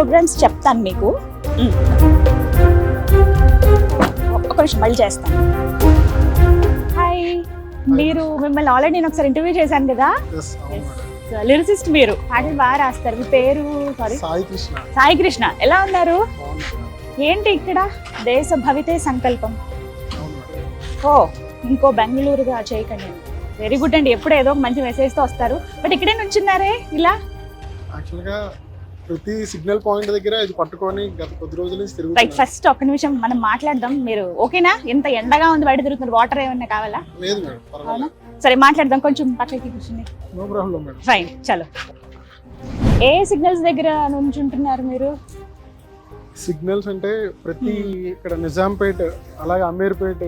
Programmes చెప్తాను మీకు. మ్మ్. ఒక నిమిషం మళ్ళీ చేస్తాను. హాయ్ మీరు మిమ్మల్ని ఆల్రెడీ నేను ఒకసారి ఇంటర్వ్యూ చేశాను కదా. లిరిసిస్ట్ మీరు. పాటలు బాగా రాస్తారు. మీ పేరు సారీ సాయి కృష్ణ. సాయి కృష్ణ. ఎలా ఉన్నారు. ఏంటి ఇక్కడ? దేశ భవితే సంకల్పం. ఓ ఇంకో బెంగళూరుగా చేయకండి. వెరీ గుడ్ అండి. ఎప్పుడు ఏదో మంచి మెసేజ్తో వస్తారు. బట్ ఇక్కడే నుంచున్నారే? ఇలా? యాక్చువల్గా ప్రతి సిగ్నల్ పాయింట్ దగ్గర ఇది పట్టుకొని గత కొద్ది రోజుల నుంచి రైట్ తిరుగుతున్నాను ఫస్ట్ ఒక్క నిమిషం మనం మాట్లాడదాం. మీరు ఓకేనా? ఇంత ఎండగా ఉంది బయట తిరుగుతున్నారు? వాటర్ ఏమన్నా కావాలా? లేదు మేడం అవునా? పర్వాలేదు సరే మాట్లాడదాం. కొంచెం పక్కకి కూర్చుని. No problem madam. ఫైన్ చలో. ఏ సిగ్నల్స్ దగ్గర నుంచుంటున్నారు మీరు? సిగ్నల్స్ అంటే ప్రతి ఇక్కడ నిజాంపేట్ అలాగే అమీర్పేట్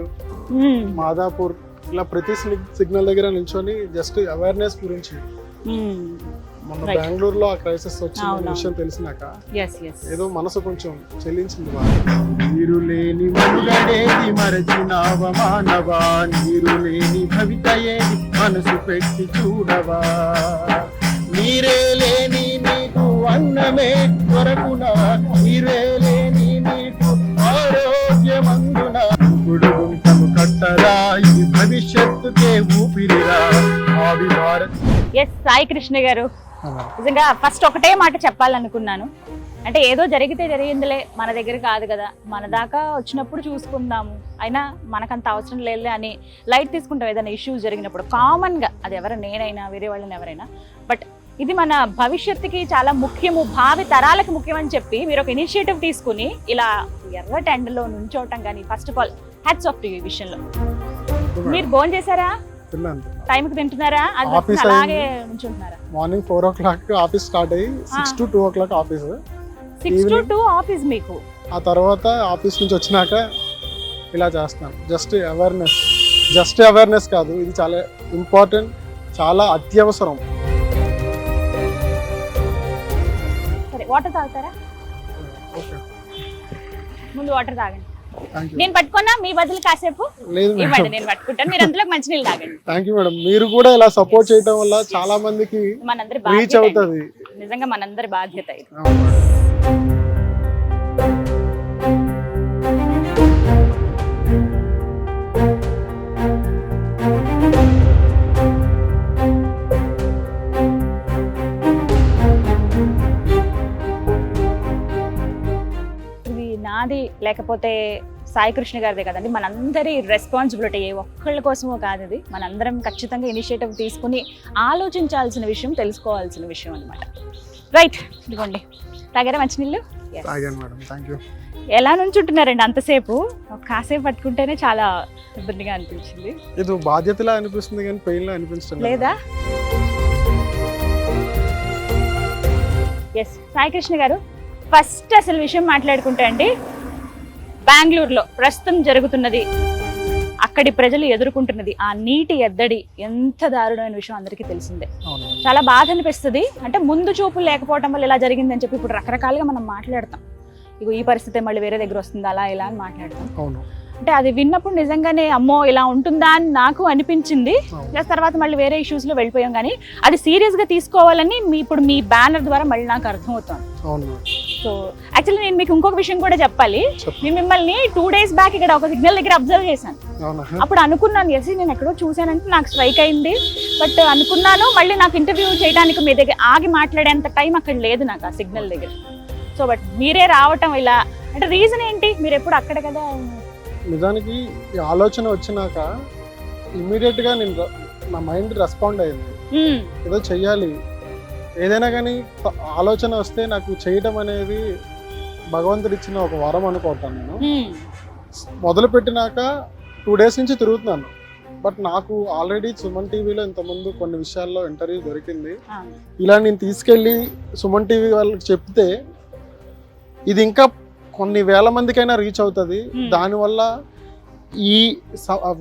మ్మ్. మాదాపూర్ ఇలా ప్రతి సిగ్నల్ దగ్గర నిల్చొని జస్ట్ అవేర్నెస్ గురించి. మ్మ్. మొన్న. బెంగళూరులో ఆ క్రైసిస్ అవును. విషయం తెలిసినాక ఏదో మనసు కొంచెం చెల్లించింది నీరు లేని మనుగడేది మరచినావ మానవా? నీరు లేని భవిత ఏది? మనసు పెట్టి చూడవా? నీరే లేని నీకు అన్నమే కొరకునా? నీరే లేని నీకు ఆరోగ్యమందున? ఇప్పుడు గుంటము కట్టరా ఇది భవిష్యత్తుకే ఊపిరిరా? ఎస్ సాయి కృష్ణ గారు. నిజంగా ఫస్ట్ ఒకటే మాట చెప్పాలనుకున్నాను. అంటే ఏదో జరిగితే జరిగిందిలే మన దగ్గర కాదు కదా. మన దాకా వచ్చినప్పుడు చూసుకుందాము. అయినా మనకంత అవసరం లేదులే అని లైట్ తీసుకుంటాం ఏదైనా ఇష్యూస్ జరిగినప్పుడు. కామన్గా అది ఎవరు నేనైనా వేరే వాళ్ళని ఎవరైనా. బట్ ఇది మన భవిష్యత్తుకి చాలా ముఖ్యము భావి తరాలకు ముఖ్యమని చెప్పి మీరు ఒక ఇనిషియేటివ్ తీసుకుని ఇలా ఎర్ర టెండలో నుంచోవటం కానీ first of all hats off ఈ విషయంలో. మీరు భోజనం చేశారా? తిన్నాను టైంకి తింటున్నారా? అది పట్టుకుని అలాగే morning four o'clock office start అయ్యి six to two o'clock office. Six to? Two office మీకు? ఆ తర్వాత ఆఫీస్ నుంచి వచ్చినాక ఇలా చేస్తాను జస్ట్ అవేర్నెస్. జస్ట్ అవేర్నెస్ కాదు ఇది చాలా ఇంపార్టెంట్ చాలా అత్యవసరం. సరే వాటర్ తాగుతారా? ఓకే. ముందు వాటర్ తాగండి. నేను పట్టుకున్నా మీ బదులు కాసేపు లేదు ఇవ్వండి నేను పట్టుకుంటాను. మీరు అందులో మంచినీళ్ళు తాగండి. Thank you madam. మీరు కూడా ఇలా సపోర్ట్ చేయడం వల్ల చాలా మందికి మనందరి రీచ్ బాధ్యత. అవుతుంది. నిజంగా మనందరి బాధ్యత ఇది. నాది లేకపోతే సాయి కృష్ణ గారిదే కదండి. మనందరి రెస్పాన్సిబిలిటీ ఏ ఒక్కళ్ళ కోసమో కాదు ఇది. మనందరం ఖచ్చితంగా ఇనిషియేటివ్ తీసుకుని ఆలోచించాల్సిన విషయం తెలుసుకోవాల్సిన విషయం అనమాట రైట్ ఇదిగోండి. తాగారా మంచినీళ్ళు ఎలా నుంచుంటున్నారండి అంతసేపు? ఒక కాసేపు పట్టుకుంటేనే చాలా ఇబ్బందిగా అనిపించింది. ఇది బాధ్యతలా అనిపిస్తుంది కానీ పెయిన్ లా అనిపించడం లేదా? ఎస్ సాయి కృష్ణ గారు ఫస్ట్ అసలు విషయం మాట్లాడుకుంటే అండి బెంగళూరులో ప్రస్తుతం జరుగుతున్నది అక్కడి ప్రజలు ఎదుర్కొంటున్నది ఆ నీటి ఎద్దడి ఎంత దారుణమైన విషయం అందరికీ తెలిసిందే. చాలా బాధ అనిపిస్తుంది. అంటే ముందు చూపు లేకపోవడం వల్ల ఇలా జరిగిందని చెప్పి ఇప్పుడు రకరకాలుగా మనం మాట్లాడతాం. ఇగో ఈ పరిస్థితి మళ్ళీ వేరే దగ్గర వస్తుంది అలా ఇలా అని మాట్లాడతాం. అంటే అది విన్నప్పుడు నిజంగానే అమ్మో ఇలా ఉంటుందా అని నాకు అనిపించింది. ప్లస్ తర్వాత మళ్ళీ వేరే issues లో వెళ్ళిపోయాం కానీ అది serious గా తీసుకోవాలని మీ ఇప్పుడు మీ బ్యానర్ ద్వారా మళ్ళీ నాకు అర్థమవుతుంది. సో యాక్చువల్లీ నేను మీకు ఇంకొక విషయం కూడా చెప్పాలి. చెప్పు నేను మిమ్మల్ని టూ డేస్ బ్యాక్ ఇక్కడ ఒక సిగ్నల్ దగ్గర అబ్జర్వ్ చేశాను. అప్పుడు అనుకున్నాను ఎస్ నేను ఎక్కడో చూశానంటే నాకు స్ట్రైక్ అయింది. బట్ అనుకున్నాను మళ్ళీ నాకు ఇంటర్వ్యూ చేయడానికి మీ దగ్గర ఆగి మాట్లాడేంత టైం అక్కడ లేదు నాకు ఆ సిగ్నల్ దగ్గర. సో బట్ మీరే రావటం ఇలా అంటే రీజన్ ఏంటి? మీరు ఎప్పుడు అక్కడ కదా నిజానికి ఈ ఆలోచన వచ్చినాక ఇమీడియట్గా నేను నా మైండ్ రెస్పాండ్ అయింది. ఏదో చెయ్యాలి ఏదైనా కానీ ఆలోచన వస్తే నాకు చేయటం అనేది భగవంతుడు ఇచ్చిన ఒక వరం అనుకుంటాను నేను. మొదలు పెట్టినాక టూ డేస్ నుంచి తిరుగుతున్నాను బట్ నాకు ఆల్రెడీ సుమన్ టీవీలో ఇంతకుముందు కొన్ని విషయాల్లో ఇంటర్వ్యూ దొరికింది. ఇలా నేను తీసుకెళ్ళి సుమన్ టీవీ వాళ్ళకి చెప్తే ఇది ఇంకా కొన్ని వేల మందికైనా రీచ్ అవుతుంది Hmm. దానివల్ల ఈ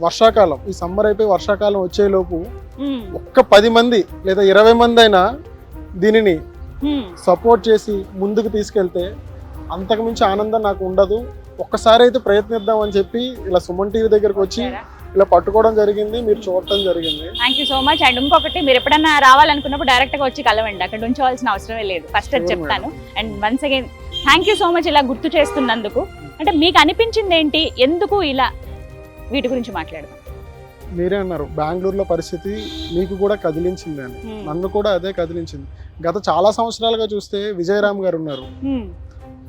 వర్షాకాలం ఈ సమ్మర్ అయిపోయి వర్షాకాలం వచ్చేలోపు మ్మ్. ఒక్క పది మంది లేదా ఇరవై మంది అయినా దీనిని. సపోర్ట్ చేసి ముందుకు తీసుకెళ్తే అంతకు మించి ఆనందం నాకు ఉండదు ఒక్కసారి అయితే ప్రయత్నిద్దాం అని చెప్పి ఇలా సుమన్ టీవీ దగ్గరకు వచ్చి? ఇలా పట్టుకోవడం జరిగింది మీరు చూడటం జరిగింది thank you so much and ఇంకొకటి మీరు ఎప్పుడన్నా రావాలనుకున్నప్పుడు డైరెక్ట్గా వచ్చి కలవండి అక్కడ ఉంచవలసిన అవసరమే లేదు ఫస్ట్ చెప్తాను and once again thank you so much ఇలా గుర్తు చేస్తున్నందుకు. అంటే మీకు అనిపించింది ఏంటి? ఎందుకు ఇలా వీటి గురించి మాట్లాడదాం. మీరే అన్నారు బెంగళూరులో పరిస్థితి మీకు కూడా కదిలించింది అని. Hmm. నన్ను కూడా అదే కదిలించింది. గత చాలా సంవత్సరాలుగా చూస్తే విజయరామ్ గారు ఉన్నారు. Hmm.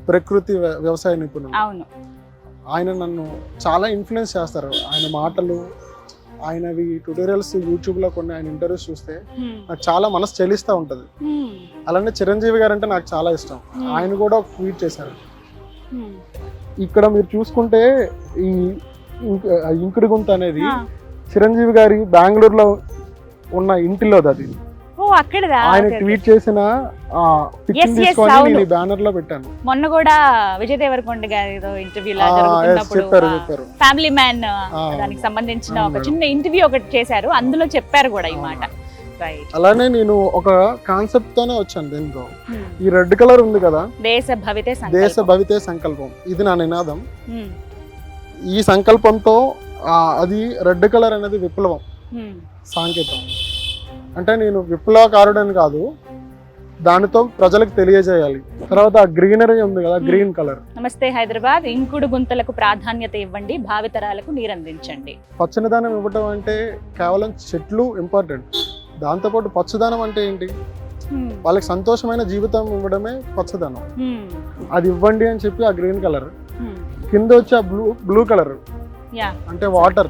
ప్రకృతి వ్య- వ్యవసాయ నిపుణులు. ఆయన నన్ను చాలా ఇన్ఫ్లుయెన్స్ చేస్తారు. ఆయన మాటలు ఆయనవి ట్యూటోరియల్స్ యూట్యూబ్లో కొన్ని ఆయన ఇంటర్వ్యూస్ చూస్తే. నాకు చాలా మనసు చెలిస్తూ ఉంటుంది. అలానే చిరంజీవి గారు అంటే నాకు చాలా ఇష్టం. ఆయన కూడా ఒక ట్వీట్ చేశారు. ఇక్కడ మీరు చూసుకుంటే ఈ ఇంక్- ఇంకుడు గుంత అనేది. చిరంజీవి గారి బెంగళూరులో ఉన్న ఇంటిలో అది అక్కడదా? ఆయన. ట్వీట్ చేసిన పిక్చర్ తీసుకొని. నేను బ్యానర్లో పెట్టాను. మొన్న కూడా విజయ్ దేవరకొండ గారి ఏదో ఇంటర్వ్యూ లా జరుగుతున్నప్పుడు ఫ్యామిలీ మ్యాన్ దానికి సంబంధించిన ఒక. చిన్న ఇంటర్వ్యూ ఒకటి చేశారు. అందులో చెప్పారు కూడా ఈ మాట. అలానే నేను ఒక కాన్సెప్ట్ తోనే వచ్చాను దీంతో. ఈ రెడ్ కలర్ ఉంది కదా? దేశ భవితే దేశ సంకల్పం. భవితే సంకల్పం. ఇది నా నినాదం. Hmm. ఈ సంకల్పంతో అది రెడ్ కలర్ అనేది విప్లవం. Hmm. సాంకేతం. అంటే నేను విప్లవకారుడని కాదు దానితో ప్రజలకు తెలియజేయాలి. తర్వాత ఆ గ్రీనరీ ఉంది కదా గ్రీన్ కలర్. నమస్తే హైదరాబాద్. ఇంకుడు గుంతలకు ప్రాధాన్యత ఇవ్వండి భావితరాలకు నీరందించండి. పచ్చనిదానం ఇవ్వటం అంటే కేవలం చెట్లు ఇంపార్టెంట్. దాంతోపాటు పచ్చదనం అంటే ఏంటి. వాళ్ళకి సంతోషమైన జీవితం ఇవ్వడమే పచ్చదనం. అది ఇవ్వండి అని చెప్పి ఆ గ్రీన్ కలర్. కింద వచ్చి ఆ బ్లూ బ్లూ కలర్. అంటే వాటర్.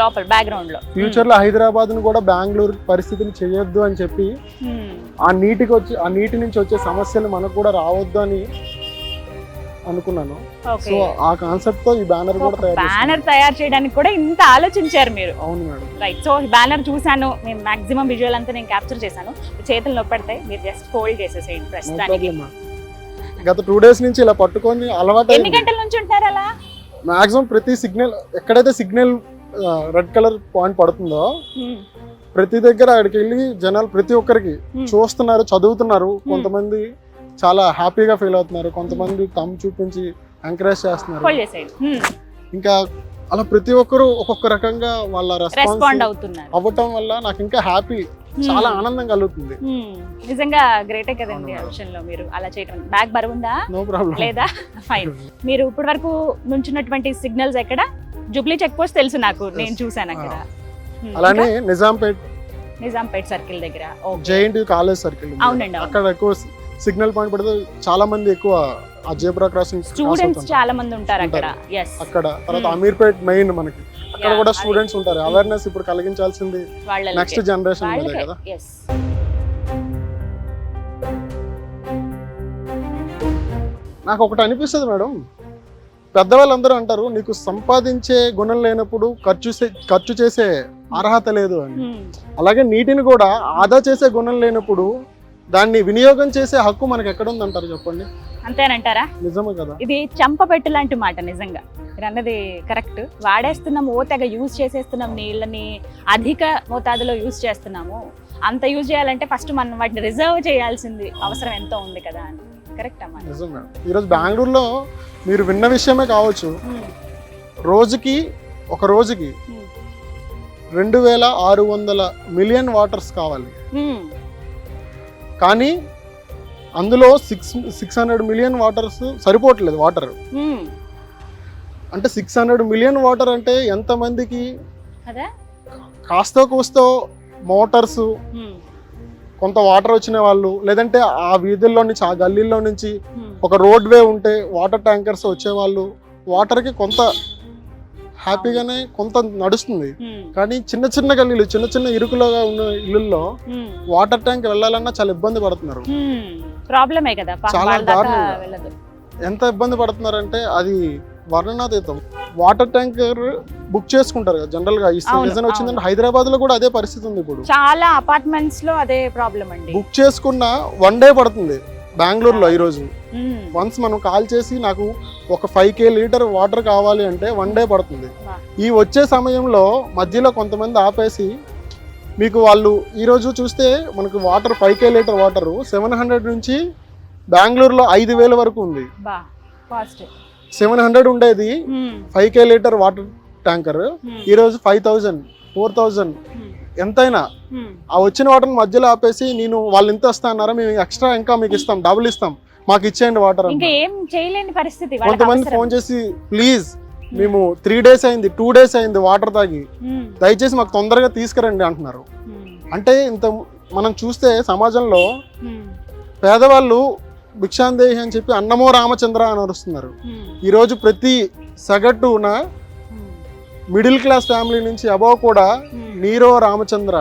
లోపల బ్యాక్గ్రౌండ్లో. ఫ్యూచర్లో హైదరాబాద్ను కూడా బెంగళూరు పరిస్థితిని చేయొద్దు అని చెప్పి Hmm. ఆ నీటికి వచ్చి ఆ నీటి నుంచి వచ్చే సమస్యలు మనకు కూడా రావద్దు అని అనుకున్నాను. సో ఆ కాన్సెప్ట్తో ఈ బ్యానర్ కూడా. బ్యానర్ తయారు చేయడానికి కూడా ఇంత ఆలోచించారు మీరు. అవును మేడం. రైట్ సో బ్యానర్ చూసాను మేము మాక్సిమం విజువల్ అంతా నేను క్యాప్చర్ చేశాను. చేతులు నొప్పెడతాయి. మీరు జస్ట్ ఫోల్డ్ చేసేసేయండి ప్రస్తుతానికి. గత టూ డేస్ నుంచి ఇలా పట్టుకొని అలవాటు ఎన్ని గంటల నుంచి ఉంటారు అలా? మాక్సిమం ప్రతి సిగ్నల్ ఎక్కడైతే సిగ్నల్ రెడ్ కలర్ పాయింట్ పడుతుందో. ప్రతి దగ్గర అక్కడికి వెళ్ళి జనాలు ప్రతి ఒక్కరికి. చూస్తున్నారు చదువుతున్నారు. కొంతమంది చాలా హ్యాపీగా ఫీల్ అవుతున్నారు. కొంతమంది తమ్ చూపించి ఎంకరేజ్ చేస్తున్నారు. ఇంకా అలా ప్రతి ఒక్కరు ఒక్కొక్క రకంగా వాళ్ళ రెస్పాండ్ అవుతున్నారు. అవ్వటం వల్ల నాకు ఇంకా హ్యాపీ. చాలా ఆనందం కలుగుతుంది. నిజంగా గ్రేటే కదండి ఆ అవును. విషయంలో మీరు అలా చేయడం బ్యాగ్ బరువుందా? నో ప్రాబ్లం లేదా? ఫైన్ మీరు ఇప్పటి వరకు నుంచున్నటువంటి సిగ్నల్స్ ఎక్కడ? జూబ్లీ చెక్ పోస్ట్ తెలుసు నాకు నేను. చూసాను అక్కడ. Hmm. అలానే నిజాంపేట్ నిజాంపేట్ సర్కిల్ దగ్గర. జేఎన్టీ కాలేజ్ సర్కిల్ అవునండి, అవును. అక్కడ ఎక్కువ సిగ్నల్ పాయింట్ పడితే చాలా మంది ఎక్కువ ఆ జేబ్రా క్రాసింగ్ స్టూడెంట్స్ చాలా మంది ఉంటారు అక్కడ. అక్కడ. తర్వాత Hmm. అమీర్పేట్ మెయిన్ మనకి. అక్కడ కూడా స్టూడెంట్స్ ఉంటారు. అవేర్నెస్ ఇప్పుడు కలిగించాల్సింది నెక్స్ట్ జనరేషన్ కదా. నాకు ఒకటి అనిపిస్తుంది మేడం. పెద్దవాళ్ళందరూ అంటారు నీకు సంపాదించే గుణం లేనప్పుడు ఖర్చు ఖర్చు చేసే అర్హత లేదు అని. అలాగే నీటిని కూడా ఆదా చేసే గుణం లేనప్పుడు దాన్ని వినియోగం చేసే హక్కు మనకి ఎక్కడ ఉంది అంటారు చెప్పండి అంతేనంటారా నిజమే కదా. ఇది చంపపెట్టు లాంటి మాట నిజంగా. మీరు అన్నది కరెక్ట్. వాడేస్తున్నాం ఓ తెగ యూజ్ చేసేస్తున్నాం నీళ్ళని అధిక మోతాదులో యూజ్ చేస్తున్నాము. అంత యూజ్ చేయాలంటే ఫస్ట్ మనం వాటిని రిజర్వ్ చేయాల్సింది అవసరం ఎంతో ఉంది కదా అని కరెక్ట్ అమ్మా ఈరోజు బెంగళూరులో మీరు విన్న విషయమే కావచ్చు Hmm. రోజుకి ఒక రోజుకి Hmm. రెండు వేల ఆరు వందల మిలియన్ వాటర్స్ కావాలి Hmm. కానీ అందులో six six hundred million waters సరిపోవట్లేదు వాటర్. అంటే సిక్స్ హండ్రెడ్ మిలియన్ వాటర్ అంటే ఎంతమందికి కాస్తో కూస్తో మోటార్స్. కొంత వాటర్ వచ్చిన వాళ్ళు లేదంటే ఆ వీధుల్లో నుంచి ఆ గల్లీల్లో నుంచి. ఒక రోడ్ వే ఉంటే వాటర్ ట్యాంకర్స్ వచ్చేవాళ్ళు వాటర్కి కొంత హ్యాపీగానే కొంత నడుస్తుంది. కానీ చిన్న చిన్న గల్లీలు చిన్న చిన్న ఇరుకులుగా ఉన్న ఇళ్ళల్లో. వాటర్ ట్యాంక్ వెళ్ళాలన్నా చాలా ఇబ్బంది పడుతున్నారు. ప్రాబ్లమే కదా చాలా దారుణంగా. ఎంత ఇబ్బంది పడుతున్నారంటే అది వర్ణనాతీతం వాటర్ ట్యాంకర్ బుక్ చేసుకుంటారు కదా జనరల్గా. ఈ సీజన్ వచ్చిందంటే. హైదరాబాద్లో కూడా అదే పరిస్థితి ఉంది ఇప్పుడు. చాలా అపార్ట్మెంట్స్లో అదే ప్రాబ్లం అండి. బుక్ చేసుకున్న వన్ డే పడుతుంది బెంగళూరులో ఈ రోజు. వన్స్ మనం కాల్ చేసి నాకు ఒక ఫైవ్ కే లీటర్ వాటర్ కావాలి అంటే వన్ డే పడుతుంది. ఈ వచ్చే సమయంలో మధ్యలో కొంతమంది ఆపేసి మీకు వాళ్ళు ఈరోజు చూస్తే మనకు water five K litre water seven hundred నుంచి బెంగళూరులో ఐదు వేల వరకు ఉంది. సెవెన్ హండ్రెడ్ ఉండేది. Five K litre water tanker. ఈ రోజు ఫైవ్ థౌజండ్ ఫోర్ థౌజండ్ ఎంతైనా. ఆ వచ్చిన వాటర్ మధ్యలో ఆపేసి నేను వాళ్ళు ఇంత వస్తా అన్నారా మేము ఎక్స్ట్రా ఇంకా మీకు ఇస్తాం డబుల్ ఇస్తాం. మాకు ఇచ్చేయండి వాటర్ ఇంకా ఏం చేయలేని పరిస్థితి కొంతమంది. ఫోన్ చేసి ప్లీజ్ మేము త్రీ డేస్ అయింది టూ డేస్ అయింది వాటర్ తాగి. దయచేసి మాకు తొందరగా తీసుకురండి అంటున్నారు. అంటే ఇంత మనం చూస్తే సమాజంలో పేదవాళ్ళు భిక్షాందేహి అని చెప్పి అన్నమో రామచంద్ర అని అరుస్తున్నారు. ఈరోజు ప్రతి సగటున మిడిల్ క్లాస్ ఫ్యామిలీ నుంచి అబవ్ కూడా నీరో రామచంద్ర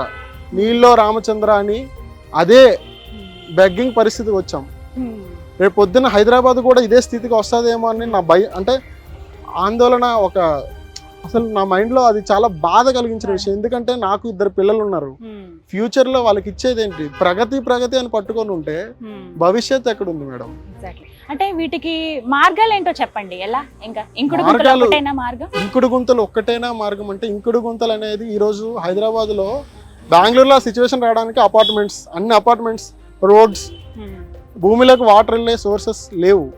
నీల్లో రామచంద్ర అని అదే బెగ్గింగ్ పరిస్థితి వచ్చాం. రేపు పొద్దున్న హైదరాబాద్ కూడా ఇదే స్థితికి వస్తుందేమో అని నా భయం అంటే ఆందోళన ఒక అసలు నా మైండ్లో అది చాలా బాధ కలిగించిన విషయం. ఎందుకంటే నాకు ఇద్దరు పిల్లలు ఉన్నారు. ఉమ్, ఫ్యూచర్లో వాళ్ళకి ఇచ్చేది ఏంటి? ప్రగతి ప్రగతి అని పట్టుకొని ఉంటే. భవిష్యత్ ఎక్కడుంది మేడం? Exactly. అంటే వీటికి మార్గాలు ఏంటో చెప్పండి. ఎలా? ఇంకా ఇంకుడు గుంతలు మార్గాలు- ఇంకుడు గుంతలు ఒక్కటేనా మార్గం అంటే ఇంకుడు గుంతలు అనేది ఈరోజు హైదరాబాద్లో బెంగళూరులో సిచ్యువేషన్ రావడానికి అపార్ట్మెంట్స్ అన్ని అపార్ట్మెంట్స్ రోడ్స్ భూమిలోకి వాటర్ వెళ్ళే సోర్సెస్ లేవు.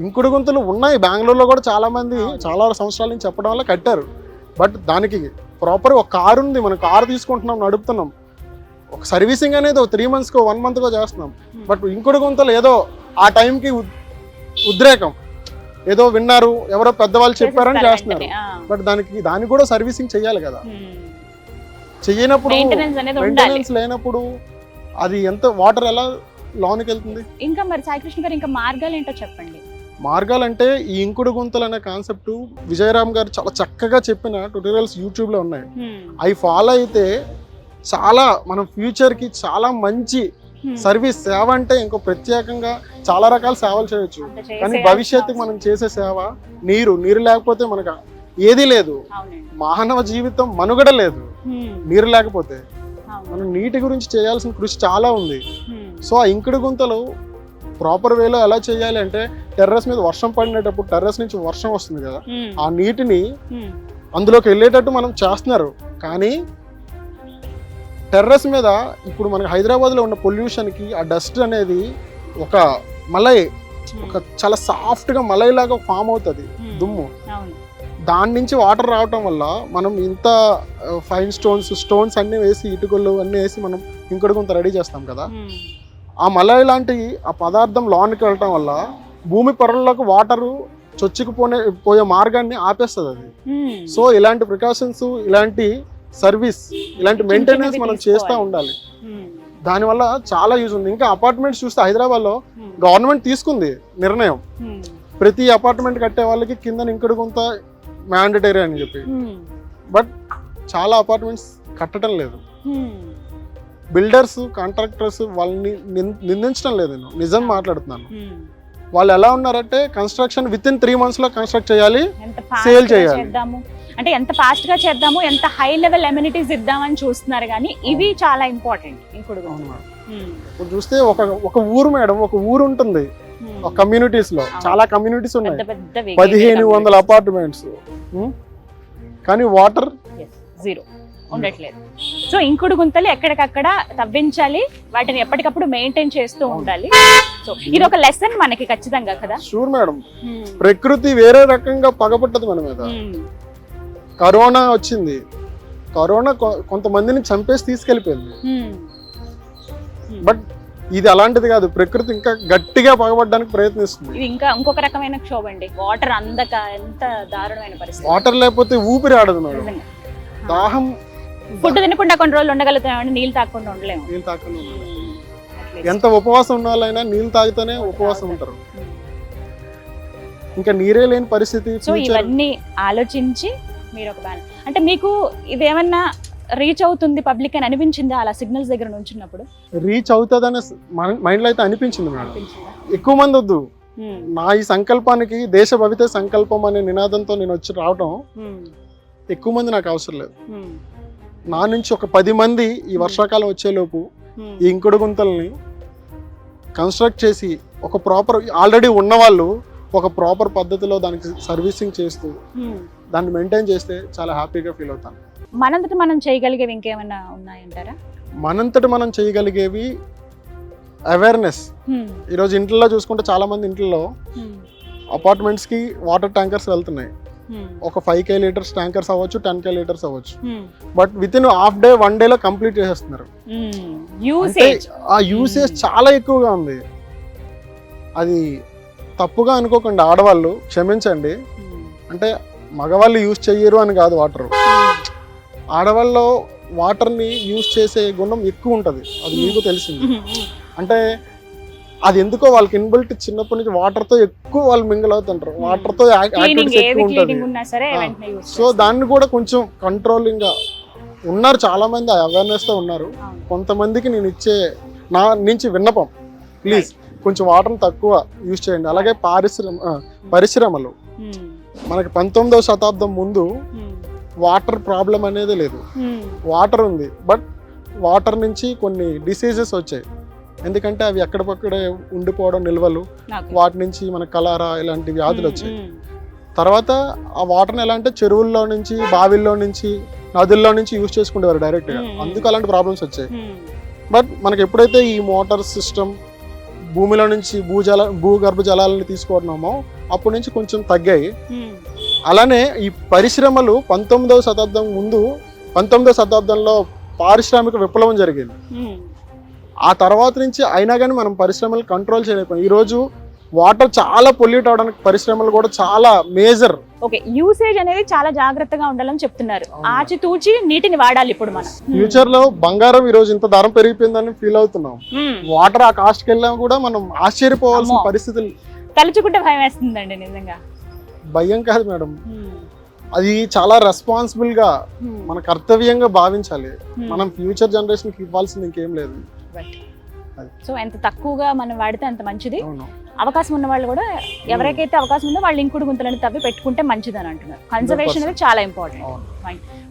ఇంకుడు గుంతలు ఉన్నాయి. బెంగళూరులో కూడా చాలా మంది చాలా సంవత్సరాల నుంచి చెప్పడం వల్ల కట్టారు. బట్ దానికి ప్రాపర్ ఒక కారు ఉంది. మనం కారు తీసుకుంటున్నాం నడుపుతున్నాం. ఒక సర్వీసింగ్ అనేది ఒక త్రీ మంత్స్కో వన్ మంత్కో చేస్తున్నాం. బట్ ఇంకుడు గుంతలు ఏదో ఆ టైంకి ఉద్- ఉద్రేకం. ఏదో విన్నారు ఎవరో పెద్దవాళ్ళు చెప్పారని చేస్తున్నారు. బట్ దానికి దానికి కూడా సర్వీసింగ్ చేయాలి కదా. అనేది ఉండాలి. మెయింటెనెన్స్ లేనప్పుడు అది ఎంత వాటర్ ఎలా లోనికి వెళ్తుంది? ఇంకా మరి సాయికృష్ణ గారు ఇంకా మార్గాలు ఏంటో చెప్పండి. మార్గాలంటే ఈ ఇంకుడు గుంతలు అనే కాన్సెప్ట్ విజయరామ్ గారు చాలా చక్కగా చెప్పిన ట్యూటోరియల్స్ యూట్యూబ్లో ఉన్నాయి. అవి ఫాలో అయితే చాలా మనం ఫ్యూచర్కి చాలా మంచి. సర్వీస్ సేవ అంటే ఇంకో ప్రత్యేకంగా చాలా రకాల సేవలు చేయొచ్చు. కానీ చేసే భవిష్యత్తుకి మనం చేసే సేవ నీరు నీరు లేకపోతే మనకు ఏదీ లేదు. మానవ జీవితం మనుగడ లేదు. నీరు లేకపోతే. మనం నీటి గురించి చేయాల్సిన కృషి చాలా ఉంది. సో ఆ ఇంకుడు గుంతలు ప్రాపర్ వేలో ఎలా చేయాలి అంటే టెర్రస్ మీద వర్షం పడినప్పుడు టెర్రస్ నుంచి వర్షం వస్తుంది కదా ఆ నీటిని అందులోకి వెళ్ళేటట్టు మనం చేస్తున్నారు. కానీ టెర్రస్ మీద ఇప్పుడు మనకి హైదరాబాద్లో ఉన్న పొల్యూషన్కి ఆ డస్ట్ అనేది ఒక మలై ఒక చాలా సాఫ్ట్గా మలై లాగా ఫామ్ అవుతుంది దుమ్ము. దాని నుంచి వాటర్ రావటం వల్ల మనం ఇంత ఫైన్ స్టోన్స్ స్టోన్స్ అన్నీ వేసి ఇటుకలు అన్నీ వేసి మనం ఇంకొక కొంత రెడీ చేస్తాం కదా. ఆ మలై లాంటి ఆ పదార్థం లోనికి వెళ్ళటం వల్ల భూమి పొరల్లోకి వాటరు చొచ్చుకుపోనే పోయే మార్గాన్ని ఆపేస్తుంది అది. సో ఇలాంటి ప్రికాషన్స్ ఇలాంటి సర్వీస్ ఇలాంటి మెయింటెనెన్స్ మనం. చేస్తూ ఉండాలి. దానివల్ల చాలా యూజ్ ఉంది. ఇంకా అపార్ట్మెంట్స్ చూస్తే హైదరాబాద్లో గవర్నమెంట్ తీసుకుంది నిర్ణయం. ప్రతి అపార్ట్మెంట్ కట్టే వాళ్ళకి కింద ఇంకడు కొంత మ్యాండటరీ అని చెప్పి. బట్ చాలా అపార్ట్మెంట్స్ కట్టడం లేదు. బిల్డర్స్ కాంట్రాక్టర్స్ వాళ్ళని నిందించడం లేదు నేను. నిజం మాట్లాడుతున్నాను. వాళ్ళు ఎలా ఉన్నారంటే కన్స్ట్రక్షన్ విత్ ఇన్ త్రీ మంత్స్లో కన్స్ట్రక్ట్ చేయాలి గా చేయాలి. అంటే ఎంత ఫాస్ట్గా చేద్దాము? ఎంత హై లెవెల్ ఎమ్యూనిటీస్ ఇద్దామని చూస్తున్నారు కానీ ఇవి చాలా ఇంపార్టెంట్ ఇంకుడు ఇప్పుడు చూస్తే ఒక ఒక ఊరు మేడం ఒక ఊరు ఉంటుంది. కమ్యూనిటీస్లో. చాలా కమ్యూనిటీస్ ఉన్నాయి. పదిహేను వందల అపార్ట్మెంట్స్ కానీ వాటర్ జీరో ఉండట్లేదు. సో ఇంకుడు గుంతలు ఎక్కడికక్కడ తవ్వించాలి వాటిని ఎప్పటికప్పుడు మెయింటైన్ చేస్తూ ఉండాలి. సో ఇది ఒక లెసన్ మనకి ఖచ్చితంగా కదా? షూర్ మేడం ఉమ్, ప్రకృతి వేరే రకంగా పగపట్టదు మన మీద. ఉమ్, కరోనా వచ్చింది. కరోనా కొంతమందిని చంపేసి తీసుకెళ్ళిపోయింది. ఉమ్. బట్ ఇది అలాంటిది కాదు. ప్రకృతి ఇంకా గట్టిగా పగబడడానికి ప్రయత్నిస్తుంది. ఇది ఇంకా ఇంకొక రకమైన క్షోభ అండి. వాటర్ అందక ఎంత దారుణమైన పరిస్థితి. వాటర్ లేకపోతే ఊపిరి ఆడదు మేడం. దాహం ఫుడ్ తినకుండా కొన్ని రోజులు ఉండగలుగుతామండి నీళ్ళు తాకుండా ఉండలేము. నీళ్ళు అట్లీస్ట్. ఎంత ఉపవాసం ఉన్న వాళ్ళైనా నీళ్ళు తాగితేనే ఉపవాసం ఉంటారు. ఇంకా నీరే లేని పరిస్థితి సో ఇవన్నీ ఆలోచించి మీరు ఒక బ్యాన్ అంటే మీకు ఇదేమన్నా రీచ్ అవుతుంది పబ్లిక్ అని అనిపించిందా? అలా సిగ్నల్స్ దగ్గర నుంచున్నప్పుడు? రీచ్ అవుతుందనే మైండ్లో అయితే అనిపించింది మేడం. ఎక్కువ మంది వద్దు. ఉమ్, నా ఈ సంకల్పానికి దేశ భవితే సంకల్పం అనే నినాదంతో నేను వచ్చి రావడం ఉమ్, ఎక్కువ మంది నాకు అవసరం లేదు. ఉమ్, నా నుంచి ఒక పది మంది ఈ వర్షాకాలం వచ్చేలోపు ఉమ్, ఈ ఇంకుడు గుంతల్ని కన్స్ట్రక్ట్ చేసి ఒక ప్రాపర్ ఆల్రెడీ ఉన్నవాళ్ళు ఒక ప్రాపర్ పద్ధతిలో దానికి సర్వీసింగ్ చేస్తూ ఉమ్. దాన్ని మెయింటైన్ చేస్తే చాలా హ్యాపీగా ఫీల్ అవుతాను మనంతట మనం చేయగలిగేవి ఇంకేమైనా ఉన్నాయంటారా? మనంతటి మనం చేయగలిగేవి అవేర్నెస్ ఈరోజు ఇంట్లో చూసుకుంటే చాలా మంది ఇంట్లో అపార్ట్మెంట్స్కి వాటర్ ట్యాంకర్స్ వెళ్తున్నాయి. Hmm. ఒక ఫైవ్ కే లీటర్స్ ట్యాంకర్స్ అవ్వచ్చు టెన్ కే లీటర్స్ అవ్వచ్చు. Hmm. But with in half day one day లో కంప్లీట్ చేసేస్తున్నారు. Hmm. ఆ యూసేజ్ Hmm. చాలా ఎక్కువగా ఉంది. అది తప్పుగా అనుకోకండి ఆడవాళ్ళు క్షమించండి. Hmm. అంటే మగవాళ్ళు యూజ్ చెయ్యరు అని కాదు వాటర్ ఆడవాళ్ళు వాటర్ని యూజ్ చేసే గుణం ఎక్కువ ఉంటుంది. అది మీకు తెలిసింది. అంటే అది ఎందుకో వాళ్ళకి ఇన్బిల్ట్ చిన్నప్పటి నుంచి వాటర్తో ఎక్కువ వాళ్ళు మింగిల్ అవుతుంటారు. Hmm. వాటర్తో యాక్టివిటీస్ ఎక్కువ ఉంటుంది. వెంటనే యూస్ సో దాన్ని కూడా కొంచెం కంట్రోలింగ్గా ఉన్నారు చాలా మంది అవేర్నెస్తో ఉన్నారు. కొంతమందికి నేను ఇచ్చే నా నుంచి విన్నపం ప్లీజ్ కొంచెం వాటర్ తక్కువ యూజ్ చేయండి. అలాగే పారిశ్రమ పరిశ్రమలు. Hmm. మనకి పంతొమ్మిదవ శతాబ్దం ముందు వాటర్ ప్రాబ్లం అనేది లేదు. వాటర్ ఉంది బట్ వాటర్ నుంచి కొన్ని డిసీజెస్ వచ్చాయి. ఎందుకంటే అవి ఎక్కడిపక్కడే ఉండిపోవడం నిల్వలు. వాటి నుంచి మన కలారా ఇలాంటి వ్యాధులు వచ్చాయి. తర్వాత ఆ వాటర్ని ఎలా అంటే చెరువుల్లో నుంచి బావిల్లో నుంచి నదుల్లో నుంచి యూజ్ చేసుకునేవారు డైరెక్ట్గా. అందుకు అలాంటి ప్రాబ్లమ్స్ వచ్చాయి. బట్ మనకి ఎప్పుడైతే ఈ మోటార్ సిస్టమ్ భూమిలో నుంచి భూజల భూగర్భ జలాలను తీసుకుంటున్నామో అప్పటి నుంచి కొంచెం తగ్గాయి. అలానే ఈ పరిశ్రమలు పంతొమ్మిదవ శతాబ్దం ముందు పంతొమ్మిదవ శతాబ్దంలో పారిశ్రామిక విప్లవం జరిగింది. ఆ తర్వాత నుంచి అయినా కానీ మనం పరిశ్రమలు కంట్రోల్ చేయలేకపోయాం ఈరోజు వాటర్ చాలా పొల్యూట్ అవడానికి పరిశ్రమలు కూడా చాలా మేజర్ ఓకే యూసేజ్ అనేది చాలా జాగ్రత్తగా ఉండాలని చెప్తున్నారు. ఆచితూచి నీటిని వాడాలి ఇప్పుడు మనం ఫ్యూచర్లో బంగారం ఈ రోజు ఇంత ధరం పెరిగిపోయిందని ఫీల్ అవుతున్నాం Hmm. వాటర్ ఆ కాస్ట్కి వెళ్ళినా కూడా మనం ఆశ్చర్యపోవాల్సిన. పరిస్థితులు తలుచుకుంటే భయం వేస్తుందండి నిజంగా భయం కాదు మేడం Hmm. అది చాలా రెస్పాన్సిబుల్గా Hmm. మన కర్తవ్యంగా భావించాలి Hmm. మనం ఫ్యూచర్ జనరేషన్కి ఇవ్వాల్సింది ఇంకేం లేదు సో ఎంత తక్కువగా మనం వాడితే అంత మంచిది. అవకాశం ఉన్న వాళ్ళు కూడా ఎవరికైతే అవకాశం ఉందో వాళ్ళు ఇంకుడు గుంతలను తవ్వి పెట్టుకుంటే మంచిది అని అంటున్నారు కన్జర్వేషన్ అనేది చాలా ఇంపార్టెంట్ అవును.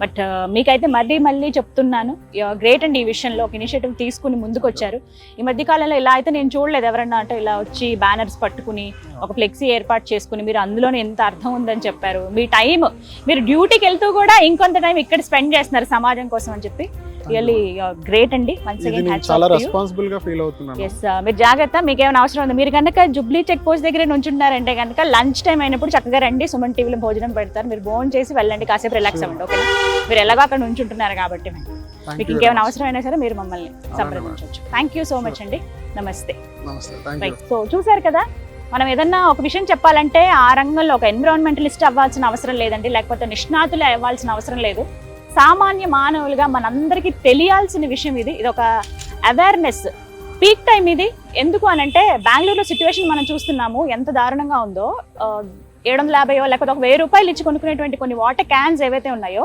బట్ మీకైతే మళ్ళీ మళ్ళీ చెప్తున్నాను. గ్రేట్ అండి ఈ విషయంలో ఒక ఇనిషియేటివ్ తీసుకుని ముందుకు వచ్చారు ఈ మధ్య కాలంలో ఇలా అయితే నేను చూడలేదు ఎవరన్నా అంటే ఇలా వచ్చి బ్యానర్స్ పట్టుకుని ఒక ఫ్లెక్సీ ఏర్పాటు చేసుకుని మీరు అందులోనే ఎంత అర్థం ఉందని చెప్పారు. మీ టైం మీరు డ్యూటీకి వెళ్తూ కూడా ఇంకొంత టైం ఇక్కడ స్పెండ్ చేస్తున్నారు సమాజం కోసం అని చెప్పి. రియల్లీ గ్రేట్ అండి. ఇది అగైన్ నేను చాలా రెస్పాన్సిబుల్గా ఫీల్ అవుతున్నాను. ఎస్ మీరు జాగ్రత్త మీకు ఏమైనా అవసరం ఉంది మీరు కనుక జుబ్లీ చెక్ పోస్ట్ దగ్గర నుంచున్నారంటే కనుక లంచ్ టైం అయినప్పుడు చక్కగా రండి సుమన్ టీవీలో భోజనం పెడతారు. మీరు భోజనం చేసి వెళ్ళండి కాసేపు రిలాక్స్ అవ్వండి ఓకేనా? మీరు ఎలాగో అక్కడ నుంచుంటున్నారు కాబట్టి మీకు ఇంకేమైనా. అవసరం అయినా సరే మీరు మమ్మల్ని సంప్రదించవచ్చు. థ్యాంక్ యూ సో మచ్ అండి. నమస్తే సో చూసారు కదా మనం ఏదన్నా ఒక విషయం చెప్పాలంటే ఆ రంగంలో ఒక ఎన్విరాన్మెంటలిస్ట్ అవ్వాల్సిన అవసరం లేదండి లేకపోతే నిష్ణాతులు అవ్వాల్సిన అవసరం లేదు. సామాన్య మానవులుగా మనందరికీ తెలియాల్సిన విషయం ఇది. ఇది ఒక అవేర్నెస్ పీక్ టైం ఇది. ఎందుకు అనంటే బెంగళూరులో సిచ్యువేషన్ మనం చూస్తున్నాము ఎంత దారుణంగా ఉందో. ఏడు వందల యాభైయో లేకపోతే ఒక వెయ్యి రూపాయలు ఇచ్చి కొనుక్కునేటువంటి కొన్ని వాటర్ క్యాన్స్ ఏవైతే ఉన్నాయో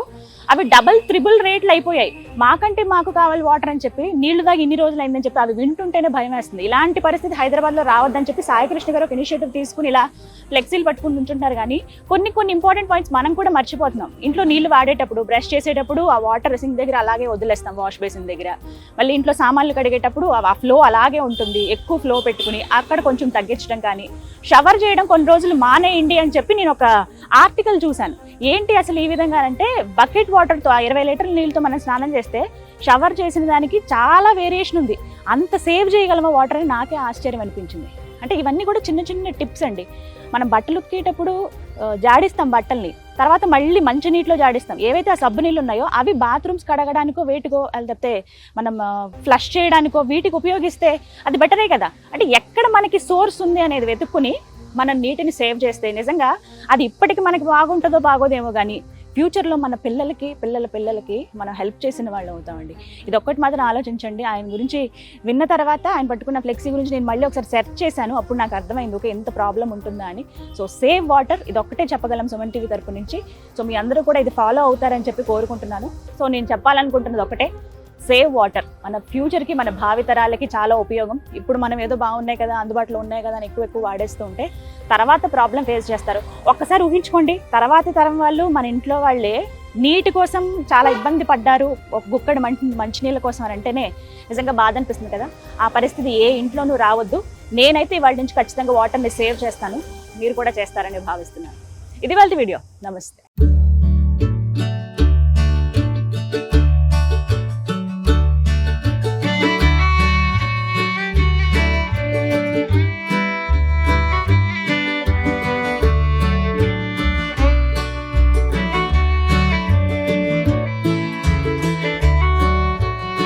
అవి డబల్ త్రిబుల్ రేట్లు అయిపోయాయి. మాకంటే మాకు కావాలి వాటర్ అని చెప్పి నీళ్ళు దాగి ఇన్ని రోజులు అయిందని చెప్పి అవి వింటుంటేనే భయం వేస్తుంది. ఇలాంటి పరిస్థితి హైదరాబాద్లో రావద్దని చెప్పి సాయికృష్ణ గారు ఒక ఇనిషియేటివ్ తీసుకుని ఇలా ఫ్లెక్సీలు పట్టుకుని ఉంటుంటారు కానీ కొన్ని కొన్ని ఇంపార్టెంట్ పాయింట్స్ మనం కూడా మర్చిపోతున్నాం. ఇంట్లో నీళ్ళు వాడేటప్పుడు బ్రష్ చేసేటప్పుడు ఆ వాటర్ సింక్ దగ్గర అలాగే వదిలేస్తాం వాష్ బేసిన్ దగ్గర. మళ్ళీ ఇంట్లో సామాన్లు కడిగేటప్పుడు ఆ ఫ్లో అలాగే ఉంటుంది. ఎక్కువ ఫ్లో పెట్టుకుని అక్కడ కొంచెం తగ్గించడం కానీ షవర్ చేయడం కొన్ని రోజులు మానేయండి అని చెప్పి నేను ఒక ఆర్టికల్ చూశాను. ఏంటి అసలు ఈ విధంగా అంటే బకెట్ వాటర్తో ఇరవై లీటర్ల నీళ్ళతో మనం స్నానం చేస్తే షవర్ చేసిన దానికి చాలా వేరియేషన్ ఉంది. అంత సేవ్ చేయగలమా వాటర్ అని నాకే ఆశ్చర్యం అనిపించింది. అంటే ఇవన్నీ కూడా చిన్న చిన్న టిప్స్ అండి. మనం బట్టలు ఉక్కేటప్పుడు జాడిస్తాం బట్టల్ని. తర్వాత మళ్ళీ మంచి నీటిలో జాడిస్తాం. ఏవైతే ఆ సబ్బు నీళ్ళు ఉన్నాయో అవి బాత్రూమ్స్ కడగడానికో వేటికో లేకపోతే మనం ఫ్లష్ చేయడానికో వీటికి ఉపయోగిస్తే అది బెటరే కదా. అంటే ఎక్కడ మనకి సోర్స్ ఉంది అనేది వెతుక్కుని మనం నీటిని సేవ్ చేస్తే నిజంగా అది ఇప్పటికి మనకి బాగుంటుందో బాగోదేమో కానీ ఫ్యూచర్లో మన పిల్లలకి పిల్లల పిల్లలకి మనం హెల్ప్ చేసిన వాళ్ళు అవుతామండి. ఇది ఒక్కటి మాత్రం ఆలోచించండి. ఆయన గురించి విన్న తర్వాత ఆయన పట్టుకున్న ఫ్లెక్సీ గురించి నేను మళ్ళీ ఒకసారి సెర్చ్ చేశాను. అప్పుడు నాకు అర్థమైంది ఓకే ఎంత ప్రాబ్లం ఉంటుందా అని. సో సేవ్ వాటర్ ఇది ఒక్కటే చెప్పగలం సుమన్ టీవీ తరపు నుంచి. సో మీ అందరూ కూడా ఇది ఫాలో అవుతారని చెప్పి కోరుకుంటున్నాను. సో నేను చెప్పాలనుకుంటున్నది ఒకటే సేవ్ వాటర్. మన ఫ్యూచర్కి మన భావితరాలకి చాలా ఉపయోగం. ఇప్పుడు మనం ఏదో బాగున్నాయి కదా అందుబాటులో ఉన్నాయి కదా అని ఎక్కువ ఎక్కువ వాడేస్తూ ఉంటే తర్వాత ప్రాబ్లం ఫేస్ చేస్తారు. ఒక్కసారి ఊహించుకోండి తర్వాతి తరం వాళ్ళు మన ఇంట్లో వాళ్ళే నీటి కోసం చాలా ఇబ్బంది పడ్డారు. ఒక గుక్కడి మంచి మంచినీళ్ళ కోసం అని అంటేనే నిజంగా బాధ అనిపిస్తుంది కదా. ఆ పరిస్థితి ఏ ఇంట్లోనూ రావద్దు. నేనైతే ఇవాళ నుంచి ఖచ్చితంగా వాటర్ని సేవ్ చేస్తాను. మీరు కూడా చేస్తారని భావిస్తున్నాను. ఇది వాళ్ళ వీడియో. నమస్తే.